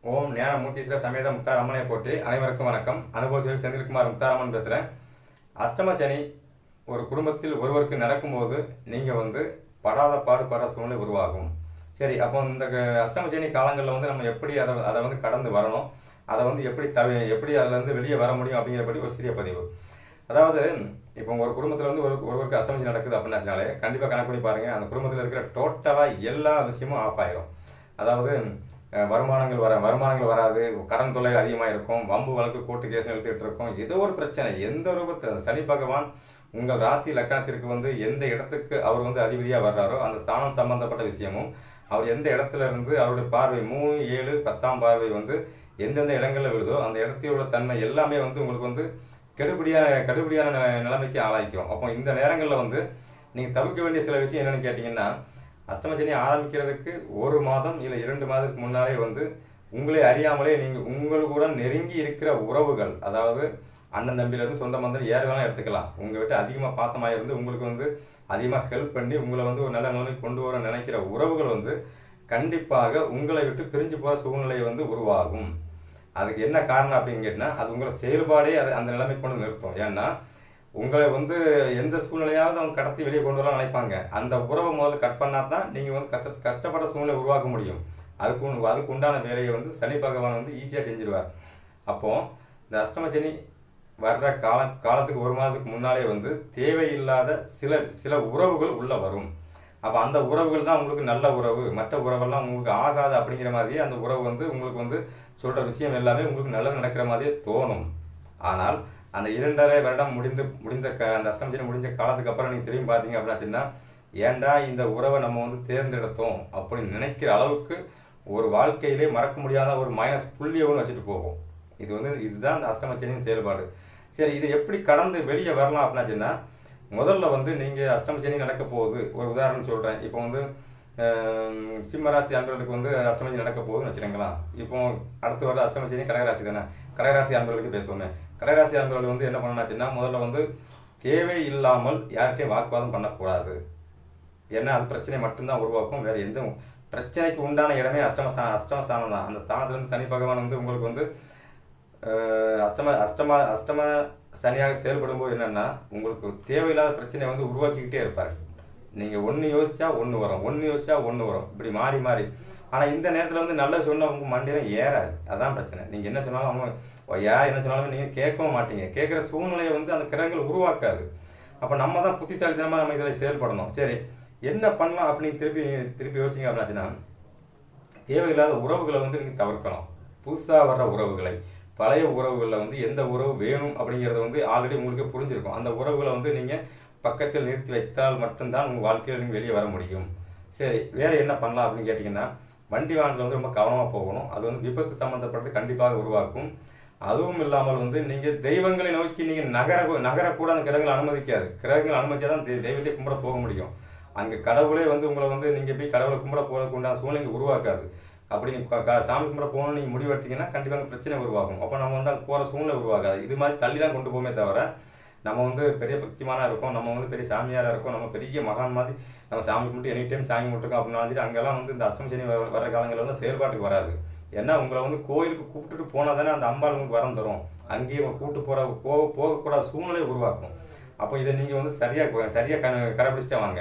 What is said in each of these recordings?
ஓம் ஞான மூர்த்தீஸ்வர சமேத முக்தாரம்மனை அம்மனை அனைவருக்கும் வணக்கம். அனுபவத்தில் செந்தில்குமார் முக்தாரம்மன் பேசுகிறேன் அஷ்டம சனி ஒரு குடும்பத்தில் ஒருவருக்கு நடக்கும்போது நீங்கள் வந்து படாத பாடுபடுற சூழ்நிலை உருவாகும். சரி அப்போ இந்த க- அஷ்டம சனி காலங்களில் வந்து நம்ம எப்படி அதை அதை வந்து கடந்து வரணும்? அதை வந்து எப்படி தவி எப்படி அதிலேருந்து வெளியே வர முடியும் அப்படிங்கிறபடி ஒரு சிறிய பதிவு. அதாவது இப்போ ஒரு குடும்பத்தில் வந்து ஒரு ஒருவருக்கு அசமிச்சு நடக்குது அப்படின்னாச்சுனாலே கண்டிப்பாக கணக்கு பண்ணி பாருங்கள் அந்த குடும்பத்தில் இருக்கிற டோட்டலாக எல்லா விஷயமும் ஆஃப் ஆயிரும். அதாவது வருமானங்கள் வர வருமானங்கள் வராது கடன் தொல்லை அதிகமாக இருக்கும் வம்பு வழக்கு கோர்ட்டு கேஸ் நிறுத்திட்டு இருக்கும் ஏதோ ஒரு பிரச்சனை எந்த ரூபத்தில் சனி பகவான் உங்கள் ராசி லக்கணத்திற்கு வந்து எந்த இடத்துக்கு அவர் வந்து அதிபதியாக வர்றாரோ அந்த ஸ்தானம் சம்பந்தப்பட்ட விஷயமும் அவர் எந்த இடத்துல இருந்து அவருடைய பார்வை மூணு ஏழு பத்தாம் பார்வை வந்து எந்தெந்த இடங்களில் விழுதோ அந்த இடத்தில் உள்ள தன்மை எல்லாமே வந்து உங்களுக்கு வந்து கெடுபடியான கெடுபடியான நிலைமைக்கு ஆளாய்க்கும். அப்போ இந்த நேரங்களில் வந்து நீங்கள் தவிர்க்க வேண்டிய சில விஷயம் என்னென்னு கேட்டிங்கன்னா அஷ்டமசனி ஆரம்பிக்கிறதுக்கு ஒரு மாதம் இல்லை இரண்டு மாதத்துக்கு முன்னாலே வந்து உங்களை அறியாமலே நீங்கள் உங்களுடன் நெருங்கி இருக்கிற உறவுகள் அதாவது அண்ணன் தம்பியிலேருந்து சொந்த பந்தம் யார் வேணாலும் எடுத்துக்கலாம். உங்கள் விட்டு அதிகமாக பாசமாக இருந்து உங்களுக்கு வந்து அதிகமாக ஹெல்ப் பண்ணி உங்களை வந்து ஒரு நல்ல நிலைமைக்கு கொண்டு வர நினைக்கிற உறவுகள் வந்து கண்டிப்பாக உங்களை விட்டு பிரிஞ்சு போகிற சூழ்நிலை வந்து உருவாகும். அதுக்கு என்ன காரணம் அப்படின்னு கேட்டால் அது உங்களை செயல்பாடே அது அந்த நிலைமைக்கு கொண்டு நிறுத்தும். ஏன்னா உங்களை வந்து எந்த சூழ்நிலையாவது அவங்க கடத்தி வெளியே கொண்டு வர நினைப்பாங்க. அந்த உறவை முதல்ல கட் பண்ணால் தான் நீங்கள் வந்து கஷ்ட கஷ்டப்பட்ட சூழ்நிலை உருவாக்க முடியும். அதுக்கு அதுக்கு உண்டான வேலையை வந்து சனி பகவான் வந்து ஈஸியாக செஞ்சிருவார். அப்போது இந்த அஷ்டம சனி வர்ற கால காலத்துக்கு ஒரு மாதத்துக்கு முன்னாலே வந்து தேவையில்லாத சில சில உறவுகள் உள்ளே வரும். அப்போ அந்த உறவுகள் தான் உங்களுக்கு நல்ல உறவு. மற்ற உறவெல்லாம் உங்களுக்கு ஆகாது அப்படிங்கிற மாதிரியே அந்த உறவு வந்து உங்களுக்கு வந்து சொல்கிற விஷயம் எல்லாமே உங்களுக்கு நல்லது நடக்கிற மாதிரியே தோணும். ஆனால் அந்த இரண்டரை வருடம் முடிந்து முடிந்த க அந்த அஷ்டம முடிஞ்ச காலத்துக்கு அப்புறம் நீங்கள் திரும்பி பார்த்தீங்க அப்படின்னாச்சுன்னா ஏன்டா இந்த உறவை நம்ம வந்து தேர்ந்தெடுத்தோம் அப்படின்னு நினைக்கிற அளவுக்கு ஒரு வாழ்க்கையிலே மறக்க முடியாத ஒரு மைனஸ் புள்ளியை ஒன்று வச்சுட்டு போகும். இது வந்து இதுதான் அந்த அஷ்டமச்சனியின் செயல்பாடு. சரி இது எப்படி கடந்து வெளியே வரலாம் அப்படின்னாச்சுன்னா முதல்ல வந்து நீங்கள் அஷ்டமச்சனி நடக்க போகுது. ஒரு உதாரணம் சொல்கிறேன் இப்போ வந்து சிம்மராசி அன்பர்களுக்கு வந்து அஷ்டமச்சனி நடக்க போகுதுன்னு வச்சுக்கோங்களேன். இப்போ அடுத்து வர அஷ்டமச்சனி கடகராசி தானே. கடகராசி ஆண்களுக்கு பேசுவோமே. கடகராசி ஆண்கள் வந்து என்ன பண்ணணும்னாச்சுன்னா முதல்ல வந்து தேவை இல்லாமல் யார்கிட்டையும் வாக்குவாதம் பண்ணக்கூடாது. ஏன்னா அது பிரச்சனை மட்டும்தான் உருவாக்கும். வேறு எந்த பிரச்சனைக்கு உண்டான இடமே அஷ்டம சா அஷ்டம ஸ்தானம் தான். அந்த ஸ்தானத்துலேருந்து சனி பகவான் வந்து உங்களுக்கு வந்து அஷ்டம அஷ்டம அஷ்டம சனியாக செயல்படும் போது என்னென்னா உங்களுக்கு தேவையில்லாத பிரச்சனையை வந்து உருவாக்கிக்கிட்டே இருப்பார். நீங்கள் ஒன்று யோசித்தா ஒன்று வரும். ஒன்று யோசித்தா ஒன்று வரும். இப்படி மாறி மாறி. ஆனால் இந்த நேரத்தில் வந்து நல்ல சொன்னால் உங்கள் மண்டையில ஏறாது. அதான் பிரச்சனை. நீங்கள் என்ன சொன்னாலும் அவங்க யார் என்ன சொன்னாலும் நீங்கள் கேட்கவும் மாட்டீங்க. கேட்குற சூழ்நிலையை வந்து அந்த கிரகங்கள் உருவாக்காது. அப்போ நம்ம தான் புத்திசாலித்தனமாக நம்ம இதில் செயல்படணும். சரி என்ன பண்ணலாம் அப்படின்னு திருப்பி திருப்பி யோசிச்சிங்க அப்படின்னாச்சுன்னா தேவையில்லாத உறவுகளை வந்து நீங்கள் தவிர்க்கணும். புதுசாக வர்ற உறவுகளை. பழைய உறவுகளில் வந்து எந்த உறவு வேணும் அப்படிங்கிறத வந்து ஆல்ரெடி உங்களுக்கு புரிஞ்சிருக்கும். அந்த உறவுகளை வந்து நீங்கள் பக்கத்தில் நிறுத்தி வைத்தால் மட்டும்தான் உங்கள் வாழ்க்கையில் நீங்கள் வெளியே வர முடியும். சரி வேறு என்ன பண்ணலாம் அப்படின்னு கேட்டிங்கன்னா வண்டி வாகனத்தில் வந்து ரொம்ப கவனமாக போகணும். அது வந்து விபத்து சம்மந்தப்பட்டது கண்டிப்பாக உருவாக்கும். அதுவும் இல்லாமல் வந்து நீங்கள் தெய்வங்களை நோக்கி நீங்கள் நகர நகரக்கூட அந்த கிரகங்கள் அனுமதிக்காது. கிரகங்கள் அனுமதிச்சா தான் தெய்வத்தை கும்பிட போக முடியும். அங்கே கடவுளே வந்து உங்களை வந்து நீங்கள் போய் கடவுளை கும்பிட போகிறதுக்கு உண்டான சூழ்நிலை உருவாக்காது. அப்படி நீங்கள் சாமி கும்பிட போகணும்னு நீங்கள் முடிவெடுத்தீங்கன்னா கண்டிப்பாக பிரச்சனை உருவாகும். அப்போ நம்ம வந்து அங்கே போகிற சூழ்நிலை உருவாகாது. இது மாதிரி தள்ளி தான் கொண்டு போமே தவிர நம்ம வந்து பெரிய பக்திமானாக இருக்கோம் நம்ம வந்து பெரிய சாமியாராக இருக்கோம் நம்ம பெரிய மகான் மாதிரி நம்ம சாமி கும்பிட்டு எனி டைம் சாமி கும்பிட்டுருக்கோம் அப்படின்னு வந்துட்டு அங்கெல்லாம் வந்து இந்த அஷ்டம சனி வர வர காலங்களில் வந்து செயல்பாட்டுக்கு வராது. ஏன்னா உங்களை வந்து கோயிலுக்கு கூப்பிட்டுட்டு போனால் தானே அந்த அம்பாள் உங்களுக்கு வரம் தரும். அங்கேயே கூப்பிட்டு போகிற போக போகக்கூடாத சூழ்நிலை உருவாக்கும். அப்போ இதை நீங்கள் வந்து சரியாக சரியாக க கடைப்பிடிச்சிட்டே வாங்க.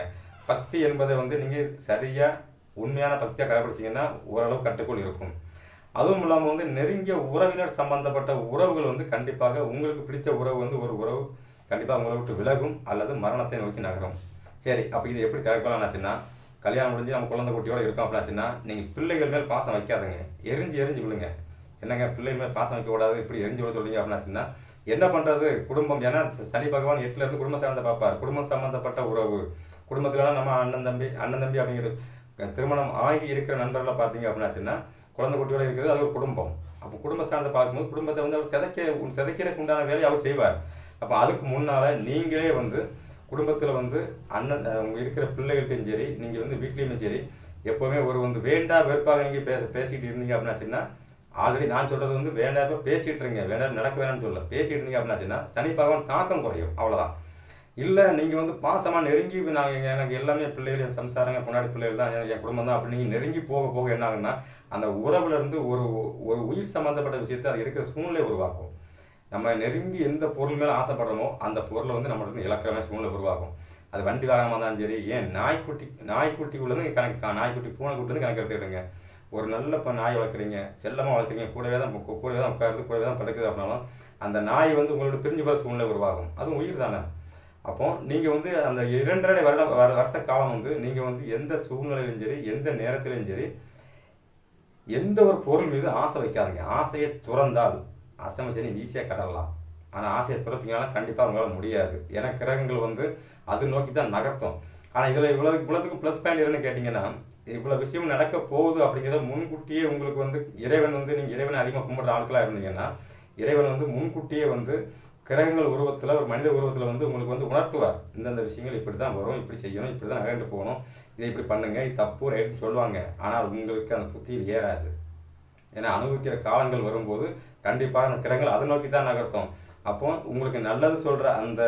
பக்தி என்பதை வந்து நீங்கள் சரியாக உண்மையான பக்தியாக கடைப்பிடிச்சிங்கன்னா ஓரளவு கட்டுக்குள் இருக்கும். அதுவும் இல்லாமல் வந்து நெருங்கிய உறவினர் சம்பந்தப்பட்ட உறவுகள் வந்து கண்டிப்பாக உங்களுக்கு பிடித்த உறவு வந்து ஒரு உறவு. கண்டிப்பாக உங்களை விட்டு விலகும் அல்லது மரணத்தை நோக்கி நகரும். சரி அப்போ இது எப்படி தடுக்கலாம்னாச்சுன்னா கல்யாணம் முடிஞ்சு நம்ம குழந்தை குட்டியோட இருக்கோம் அப்படின்னாச்சுன்னா நீங்கள் பிள்ளைகள் மேல் பாசம் வைக்காதுங்க. எரிஞ்சு எரிஞ்சு விழுங்க. என்னங்க பிள்ளைகள் மேல் பாசம் வைக்கக்கூடாது இப்படி எரிஞ்சு விட சொல்லுங்க அப்படின்னாச்சுன்னா என்ன பண்ணுறது குடும்பம் ஏன்னா சனி பகவான் எட்டுல இருந்து குடும்பம் சார்ந்த பார்ப்பார். குடும்பம் சம்மந்தப்பட்ட உறவு. குடும்பத்துலலாம் நம்ம அண்ணன் தம்பி அண்ணன் தம்பி அப்படிங்கிறது திருமணம் ஆகி இருக்கிற நண்பர்களை பார்த்தீங்க அப்படின்னாச்சுன்னா குழந்தை குட்டியோட இருக்கிறது அது ஒரு குடும்பம். அப்போ குடும்ப சார்ந்த பார்க்கும்போது குடும்பத்தை வந்து அவர் சிதைக்க சிதைக்கிறதுக்கு உண்டான வேலையை அவர் செய்வார். அப்போ அதுக்கு முன்னால் நீங்களே வந்து குடும்பத்தில் வந்து அண்ணன் உங்கள் இருக்கிற பிள்ளைகள்ட்டையும் சரி நீங்கள் வந்து வீட்லேயுமே சரி எப்போவுமே ஒரு வந்து வேண்டா வெறுப்பாக நீங்கள் பேச பேசிக்கிட்டு இருந்தீங்க அப்படின்னாச்சுன்னா ஆல்ரெடி நான் சொல்கிறது வந்து வேண்டாம் பேசிகிட்டு இருங்க வேண்டாம் நடக்க வேணாம்னு சொல்ல பேசிகிட்டு இருந்தீங்க அப்படின்னாச்சுன்னா சனி பகவான் தாக்கம் குறையும் அவ்வளோதான் இல்லை நீங்கள் வந்து பாசமாக நெருங்கி நாங்கள் எனக்கு எல்லாமே பிள்ளைகள் என் சம்சாரங்க பொன்னாடி பிள்ளைகள் தான் என் குடும்பம் தான் அப்படின்னு நீங்கள் நெருங்கி போக போக என்ன ஆகுன்னா அந்த உறவுலேருந்து ஒரு ஒரு உயிர் சம்மந்தப்பட்ட விஷயத்தை அது எடுக்கிற சூழ்நிலை உருவாக்கும். நம்ம நெருங்கி எந்த பொருள் மேலே ஆசைப்படுறோமோ அந்த பொருளை வந்து நம்மளுக்கு வந்து சூழ்நிலை உருவாகும் அது வண்டி வாகனமாக இருந்தாலும் சரி ஏன் நாய்க்குட்டி நாய்க்குட்டிக்குள்ளேருந்து கணக்கு நாய்க்குட்டி பூனைக்குட்டிலேருந்து கணக்கு எடுத்துக்கிடுங்க ஒரு நல்ல இப்போ நாய் வளர்க்குறீங்க செல்லமாக வளர்க்குறீங்க கூடவே தான் கூடவே தான் உட்காருது கூடவே தான் படுக்குது அப்படின்னாலும் அந்த நாய் வந்து உங்களோட பிரிஞ்சு போகிற சூழ்நிலை உருவாகும். அதுவும் உயிர் தானே. அப்போ நீங்கள் வந்து அந்த இரண்டரை வருடம் வர வருஷ காலம் வந்து நீங்கள் வந்து எந்த சூழ்நிலையிலும் சரி எந்த நேரத்திலையும் சரி எந்த ஒரு பொருள் மீது ஆசை வைக்காதீங்க. ஆசையை துறந்தால் அஷ்டம சனி ஈஸியாக கடலாம் ஆனால் ஆசையை துறப்பீங்கன்னா கண்டிப்பாக உங்களால் முடியாது. ஏன்னா கிரகங்கள் வந்து அது நோக்கி தான் நகர்த்தும். ஆனால் இதில் இவ்வளோ இவ்வளோத்துக்கு ப்ளஸ் பாயிண்ட் என்னன்னு கேட்டிங்கன்னா இவ்வளோ விஷயம் நடக்க போகுது அப்படிங்கிறத முன்கூட்டியே உங்களுக்கு வந்து இறைவன் வந்து நீங்கள் இறைவனை அதிகமாக கும்பிட்ற ஆட்களாக இருந்தீங்கன்னா இறைவன் வந்து முன்கூட்டியே வந்து கிரகங்கள் உருவத்தில் ஒரு மனித உருவத்தில் வந்து உங்களுக்கு வந்து உணர்த்துவார். இந்தந்த விஷயங்கள் இப்படி தான் வரும் இப்படி செய்யணும் இப்படி தான் நகர்ந்து போகணும். இதை இப்படி பண்ணுங்கள் இது தப்பு ரைட்டுன்னு சொல்லுவாங்க. ஆனால் உங்களுக்கு அந்த புத்தியில் ஏறாது. ஏன்னா அனுபவிக்கிற காலங்கள் வரும்போது கண்டிப்பாக கிரகங்கள் அதை நோக்கி தான் நகர்த்தும். அப்போ உங்களுக்கு நல்லது சொல்கிற அந்த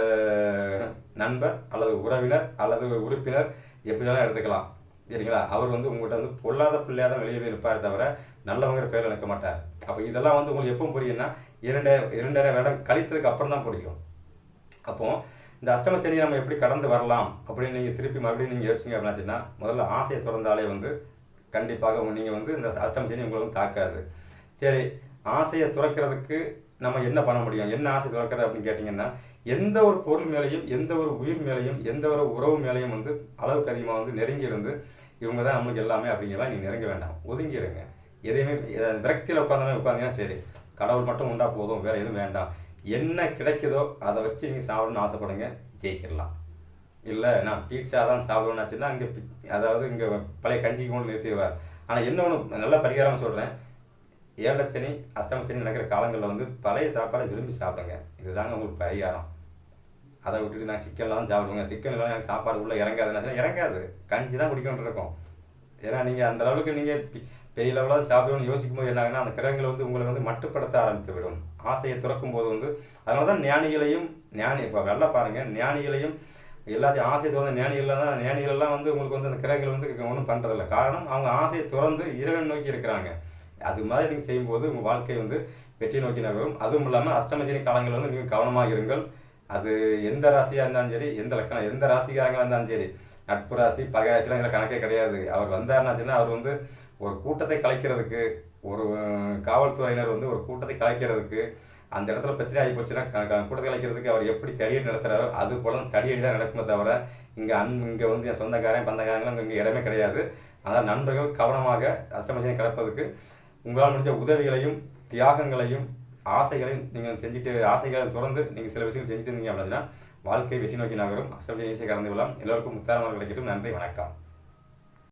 நண்பர் அல்லது உறவினர் அல்லது உறுப்பினர் எப்படினாலும் எடுத்துக்கலாம். சரிங்களா? அவர் வந்து உங்கள்கிட்ட வந்து பொல்லாத பிள்ளையாக தான் வெளியே போய் இருப்பார் தவிர நல்லவங்கிற பேர் நினைக்க மாட்டார். அப்போ இதெல்லாம் வந்து உங்களுக்கு எப்போ புரியும்னா இரண்டே இரண்டரை வருடம் கழித்ததுக்கு அப்புறம் தான் பிடிக்கும் அப்போ இந்த அஷ்டம சனியை நம்ம எப்படி கடந்து வரலாம் அப்படின்னு நீங்கள் திருப்பி மறுபடியும் நீங்கள் யோசிங்க அப்படின்னாச்சுன்னா முதல்ல ஆசையை திறந்தாலே வந்து கண்டிப்பாக நீங்கள் வந்து இந்த அஷ்டம சனி உங்களை வந்து தாக்காது. சரி ஆசையை துறக்கிறதுக்கு நம்ம என்ன பண்ண முடியும்? என்ன ஆசை துறக்கிறது அப்படின்னு கேட்டிங்கன்னா எந்த ஒரு பொருள் மேலேயும் எந்த ஒரு உயிர் மேலேயும் எந்த ஒரு உறவு மேலேயும் வந்து அளவுக்கு அதிகமாக வந்து நெருங்கி இருந்து இவங்க தான் நம்மளுக்கு எல்லாமே அப்படிங்கிறதா நீ நீங்கள் நெருங்க வேண்டாம். ஒதுங்கிடுங்க எதையுமே விரக்தியில் உட்காந்தாமே உட்காந்தீங்கன்னா சரி கடவுள் மட்டும் உண்டா போதும் வேறு எதுவும் வேண்டாம். என்ன கிடைக்குதோ அதை வச்சு நீங்கள் சாப்பிடணும்னு ஆசைப்படுங்க ஜெயிச்சிடலாம். இல்லை நான் பீட்சா தான் சாப்பிடணும்னாச்சுன்னா இங்கே அதாவது இங்கே பழைய கஞ்சிக்கு கொண்டு நிறுத்திடுவார். ஆனால் என்ன ஒன்று நல்ல பரிகாரம் சொல்கிறேன் ஏழரை சனி அஷ்டம நடக்கிற காலங்களில் வந்து பழைய சாப்பாடை விரும்பி சாப்பிடுங்க. இதுதாங்க உங்களுக்கு பரிகாரம். அதை விட்டுட்டு நான் சிக்கன்லாம் தான் சாப்பிடுவேங்க. சிக்கன் எல்லாம் எனக்கு சாப்பாடு உள்ளே இறங்காதுன்னா இறங்காது. கஞ்சி தான் குடிக்கணும் இருக்கும். ஏன்னா நீங்கள் அந்த அளவுக்கு நீங்கள் பெரிய லெவலாக சாப்பிடணும்னு யோசிக்கும் போது என்னாங்கன்னா அந்த கிரகங்கள் வந்து உங்களை வந்து மட்டுப்படுத்த ஆரம்பித்து விடும். ஆசையை துறக்கும் போது வந்து அதனால தான் ஞானிகளையும் ஞானி இப்போ நல்லா பாருங்கள் ஞானிகளையும் எல்லாத்தையும் ஆசையை துறந்த ஞானிகள்லாம் தான் ஞானிகள் எல்லாம் வந்து உங்களுக்கு வந்து அந்த கிரகங்கள் வந்து ஒன்றும் பண்ணுறதில்ல காரணம் அவங்க ஆசையை துறந்து இறைவன் நோக்கி இருக்கிறாங்க. அது மாதிரி நீங்கள் செய்யும்போது உங்கள் வாழ்க்கை வந்து வெற்றி நோக்கி நகரும். அதுவும் இல்லாமல் அஷ்டமசனி காலங்கள் வந்து நீங்கள் கவனமாக இருங்கள். அது எந்த ராசியாக இருந்தாலும் சரி எந்த லக்கணம் எந்த ராசிக்காரங்களாக இருந்தாலும் சரி நட்பு ராசி பகை ராசிலாம் எங்களை கணக்கே கிடையாது. அவர் வந்தாருனாச்சுன்னா அவர் வந்து ஒரு கூட்டத்தை கலைக்கிறதுக்கு ஒரு காவல்துறையினர் வந்து ஒரு கூட்டத்தை கலைக்கிறதுக்கு அந்த இடத்துல பிரச்சனை ஆகி போச்சுன்னா க- கூட்டத்தை கலைக்கிறதுக்கு அவர் எப்படி தடியடி நடத்துகிறாரோ அது போல தான் தடியடி தான் நடக்குமே தவிர இங்கே அன் இங்கே வந்து என் சொந்தக்காரன் பந்தக்காரங்களும் இங்கே இடமே கிடையாது. அதான் நண்பர்கள் கவனமாக அஷ்டமசனி கிடப்பதுக்கு உங்களால் முடிஞ்ச உதவிகளையும் தியாகங்களையும் ஆசைகளையும் நீங்கள் செஞ்சுட்டு ஆசைகளை தொடர்ந்து நீங்கள் சில விஷயங்கள் செஞ்சுட்டு இருந்தீங்க அப்படின்னா வாழ்க்கை வெற்றி நோக்கி நகரும். அஷ்டமசனி கடந்து விடலாம். எல்லோருக்கும் முத்தாரமாக கிடைக்கட்டும் நன்றி வணக்கம்.